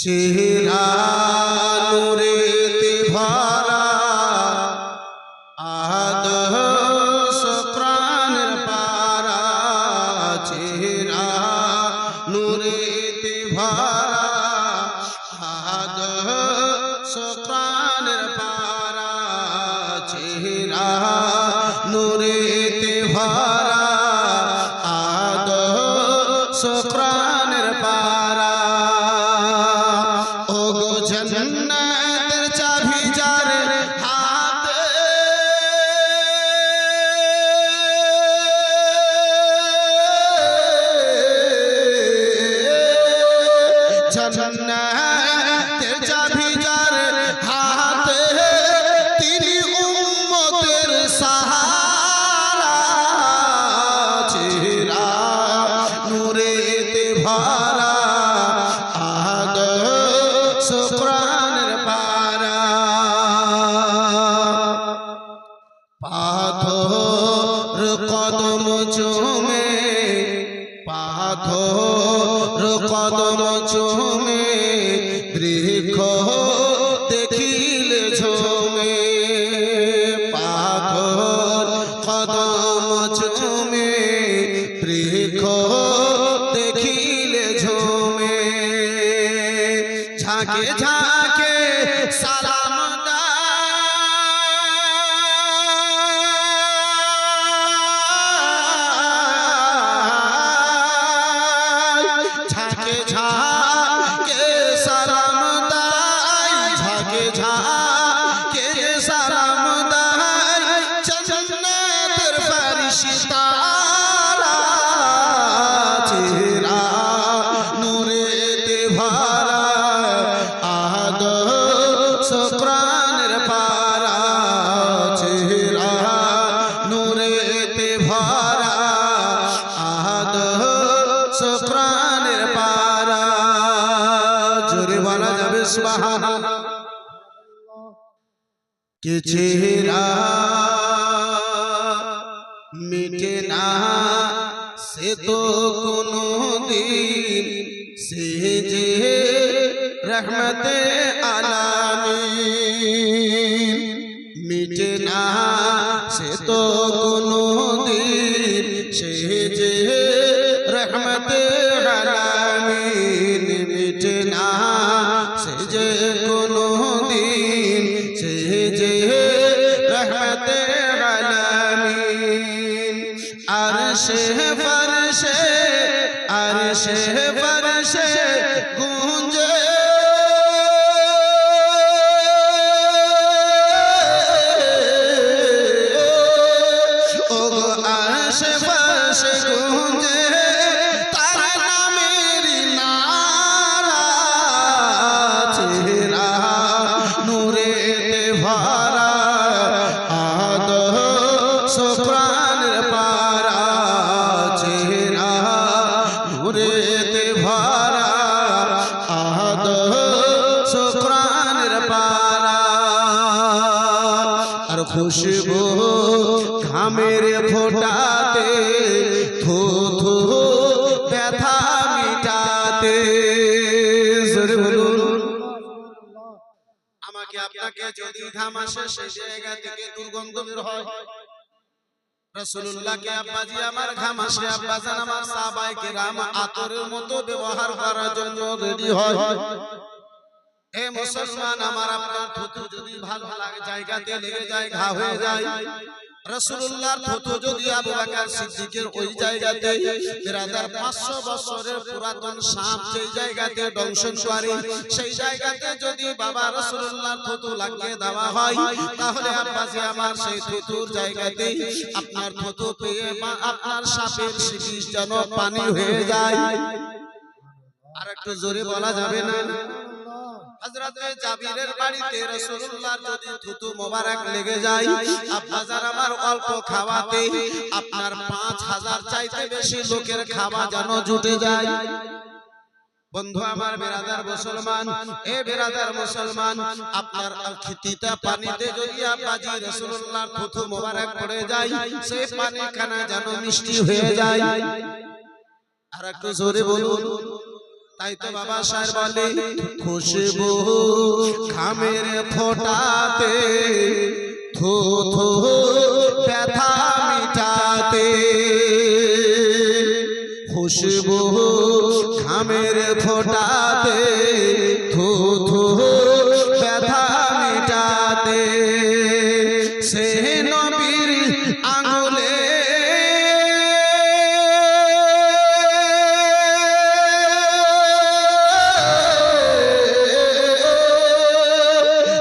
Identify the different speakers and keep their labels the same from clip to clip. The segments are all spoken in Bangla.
Speaker 1: চেহারা নূরেতে ভরা আদর্শ প্রাণের পারা চেহারা নূরেতে ভরা আদর্শ প্রাণের পারা চুমে, পাথর কদম চুমে, বৃক্ষ দেখিলে ঝুমে, পাথর কদম চুমে, বৃক্ষ দেখিলে ঝুমে। ঝাঁকে ঝাঁকে প্রাণের পারা চেহারা নূরেতে ভরা আদর্শ প্রাণের পারা। জোরে বলা যাবে, সুবহানাল্লাহ। কে চেহারা মিটে না, সে তো কোনো দিন রহমতে আলামিন। মিটে না, সে তো কোনো দিন সে যে রহমতে আলামিন। মিটে না, সে যে কোনো দিন সে যে রহমতে আলামিন। আর সে ফরশে আর সে ফরশে গুঞ্জে খুশবু ঘামের ফোটাতে, থু থু ব্যথা মিটাতে। আমাকে আপনাকে যদি ঘাম আসে সেই জায়গা থেকে দুর্গন্ধ বের হয় আমার ঘাম আসে আব্বাজান আমার সাহাবায়ে কেরাম আতরের মতো ব্যবহার করার জন্য রেডি হয়। এ মুসলমান আমার আপনার থুতু ভালো লাগে জায়গাতে লেগে যায় ঘা হয়ে যায়। রসুল্লাহর যদি আবু বকর সিদ্দিকের ওই জায়গাতে বিরাদার 500 বছরের পুরাতন সাপ যেই জায়গাতে দংশন করে সেই জায়গাতে যদি বাবা রসুল্লাহর থুতু লাগিয়ে দেওয়া হয় তাহলে আমার সেই জায়গাতে আপনার থুতু পেয়ে বা আপনার সাপের যেন পানি হয়ে যায়। আর একটু জোরে বলা যাবে না? হযরতে জাবিরের বাড়িতে রাসূলুল্লাহর যদি থুতু মোবারক লেগে যায় আপনার আমার অল্প খাওয়াতে আপনার 5000 চাইতে বেশি লোকের খাওয়া যেন জুটে যায়। বন্ধু আমার বেরাদার মুসলমান এ বেরাদার মুসলমান আপনার খিতিতা পানিতে যদি আব্বাজি রাসূলুল্লাহর থুতু মোবারক পড়ে যায় সেই পানি খানা যেন মিষ্টি হয়ে যায়। আর একটু জোরে বলুন তাই তো বাবা সাহেব বলে খুশবু খামের ফোটাতে থো থো ব্যথা মিটাতে। খুশবু খামের ফোটাতে থু থো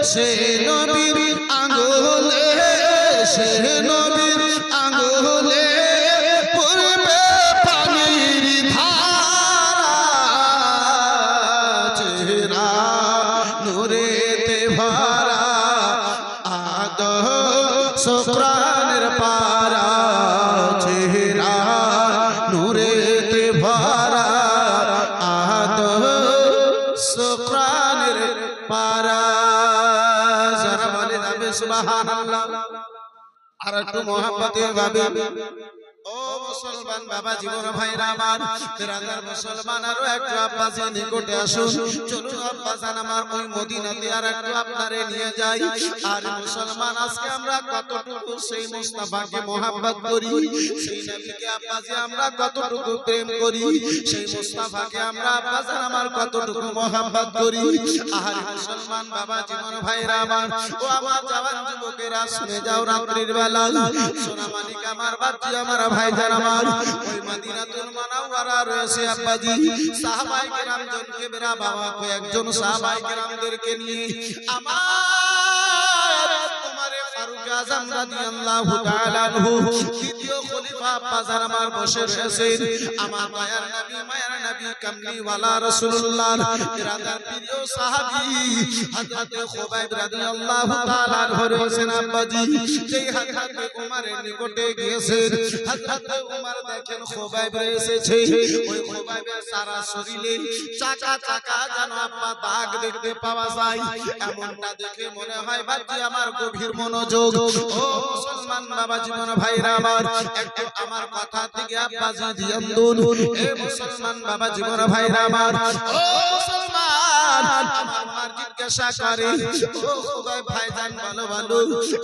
Speaker 1: সে নবীর আঙ্গুলে সে নবীর আঙ্গুলে পূর্বে পানির ধারা নুরেতে ভরা আদ শুক্রানের সুবহানাল্লাহ আর একটু মোহাম্মতে ভাবে ও মুসলমান বাবা জীবন ভাইরা আমার। বিরাদার মুসলমান আরও একটু আব্বাসের নিকটে আসুন। চলুন আব্বাসান আমার ওই মদিনাতে আর একটু আপনারে নিয়ে যাই। আর মুসলমান আজকে আমরা কতটুকু সেই মুস্তাফাকে মোহাব্বত করি সেই নবীকে আব্বাসে আমরা কতটুকু প্রেম করি সেই মুস্তাফাকে আমরা আব্বাসান আমার কতটুকু মোহাব্বত করি। আর মুসলমান বাবা জীবন ভাইরা আমার। ও আমার জওয়ান যুবকেরা শুনে যাও রাত্রির বেলা। সোনা মালিক আমার বাচ্চা আমার ভাইজান আমার। ওই মদিনাতুল মুনাওয়ারা রয়েছে আব্বাজি। সাহাবাই কেরাম জনকে বেরা বাবা কয়েকজন সাহাবাই নিয়ে। আমার উমারে ফারুক আযম রাদিয়াল্লাহু তাআলা আনহু। দ্বিতীয় আব্বাজান আমার বসে রয়েছেন আমার মায়ার নবী মায়ার নবী কামলি ওয়ালা রাসূলুল্লাহ ইরাদার প্রিয় সাহাবী হযরত খুবাইব রাদিয়াল্লাহু তাআলা রয়েছেন আব্বাজি। যেই হযরত উমারের নিকটে গিয়েছেন হযরত উমার দেখেন খুবাইব এসেছে। ওই খুবাইবের সারা শরীরে চাকা চাকা যেন আব্বা দাগ দেখতে পাওয়া যায়। এমনটা দেখে মনে হয় বাচ্চা আমার গভীর মনোযোগ। ও মুসলমান বাবা জীবন ভাইরা আমার, একটু আমার কথা থেকে আব্বা ধ্যান দিন এ মুসলমান বাবা জীবন ভাইরা আমার। ও মুসলমান। আমার মার জিজ্ঞাসা করে। ভাইজান ভালো ভালো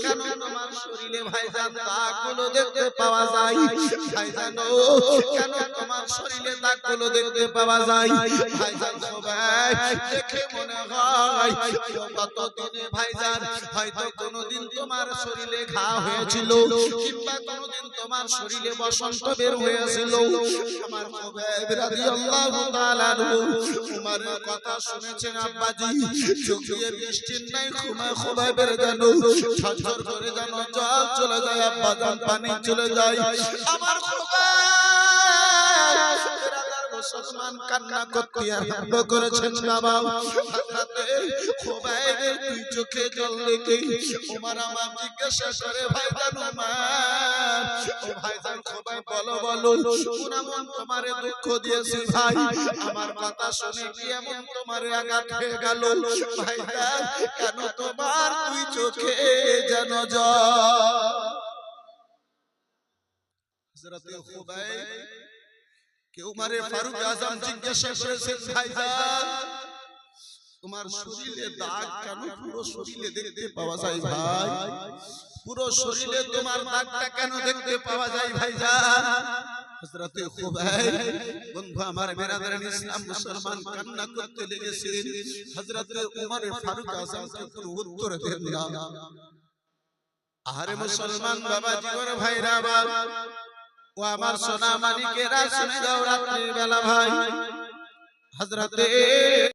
Speaker 1: কেন তোমার শরীরে ভাইজান দেখতে পাওয়া যায়? ভাইজান কেন তোমার শরীরে দেখতে পাওয়া যায়? ভাইজান সবাই দেখে মনে হয় কত দিনে ভাইজান, হয়তো কোনোদিন তোমার শরীরে ঘা হয়েছিল, কিংবা কোনোদিন তোমার শরীরে বসন্ত বের হয়েছিল। আমার কথা শুনেছেন আব্বাজি। চোখে বৃষ্টির নাই খুমা খুমা বেড়ে যেন ঝরঝর করে যেন জল চলে যায়, আব্বা পানি চলে যায়। আমার বিরাদার মুসলমান কান্না করতে আরম্ভ করেছেন বাবা। খুবাইবের দুই চোখে জল লেগে ওমর আমার জিজ্ঞাসা করে, ভাইজান ওমর, ও ভাইজান খুবাইব বলো বলো কোন তোমারে দুঃখ দিয়েছি ভাই। আমার কথা শুনে কি এমন তোমারে আঘাত হয়ে গেল? ভাইজান, কেন তোমার দুই চোখে যেন জল? হযরতে খুবাইব কেউ মারে ফারুক আজম জিজ্ঞাসা করেছেন ভাইজান তোমার শরীরে দাগ কেন? পুরো শরীরে দেখতে পাওয়া যায় ভাই। পুরো শরীরে তোমার দাগটা কেন দেখতে পাওয়া যায় ভাইজান হযরতে খুবাইব বন্ধু আমার ইসলাম মুসলমান কান্না করতে লেগেছিলেন। হযরতে উমর ফারুক উত্তর দেন না। আরে মুসলমান বাবা জীবন ভাইরা বাবা ও আমার সোনা মানিকেরা শুনে যাও রাত্রির বেলা ভাই। হজরতে